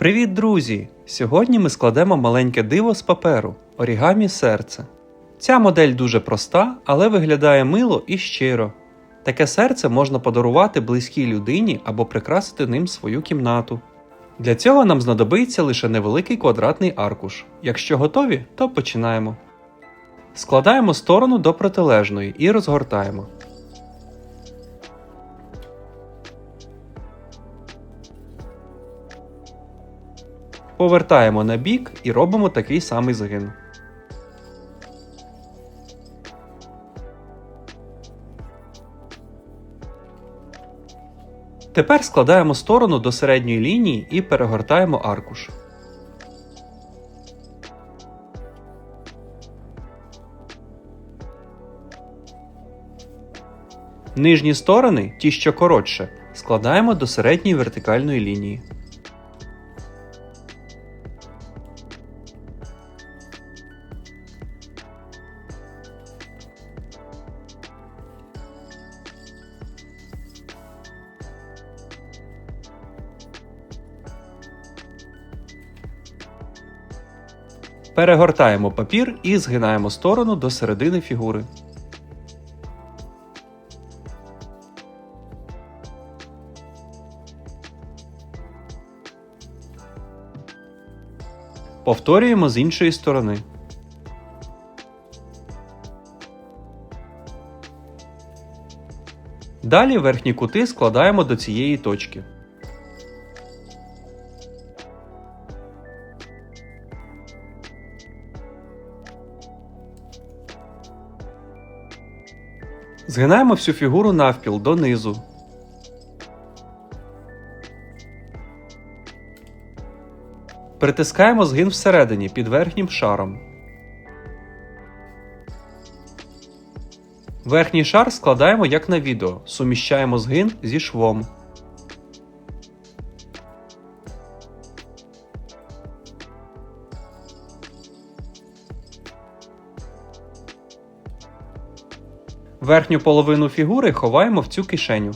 Привіт, друзі! Сьогодні ми складемо маленьке диво з паперу орігамі серце. Ця модель дуже проста, але виглядає мило і щиро. Таке серце можна подарувати близькій людині або прикрасити ним свою кімнату. Для цього нам знадобиться лише невеликий квадратний аркуш. Якщо готові, то починаємо. Складаємо сторону до протилежної і розгортаємо. Повертаємо на бік і робимо такий самий згин. Тепер складаємо сторону до середньої лінії і перегортаємо аркуш. Нижні сторони, ті що коротше, складаємо до середньої вертикальної лінії. Перегортаємо папір і згинаємо сторону до середини фігури. Повторюємо з іншої сторони. Далі верхні кути складаємо до цієї точки. Згинаємо всю фігуру навпіл донизу. Притискаємо згин всередині під верхнім шаром. Верхній шар складаємо як на відео, суміщаємо згин зі швом. Верхню половину фігури ховаємо в цю кишеню.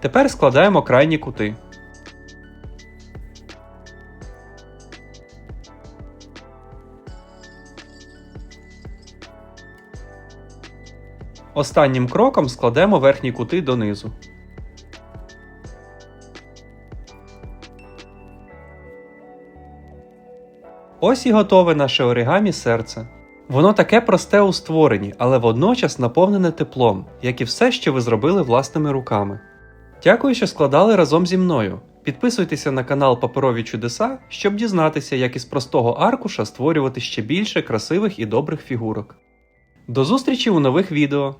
Тепер складаємо крайні кути. Останнім кроком складемо верхні кути донизу. Ось і готове наше оригамі серце. Воно таке просте у створенні, але водночас наповнене теплом, як і все, що ви зробили власними руками. Дякую, що складали разом зі мною. Підписуйтеся на канал Паперові Чудеса, щоб дізнатися, як із простого аркуша створювати ще більше красивих і добрих фігурок. До зустрічі у нових відео!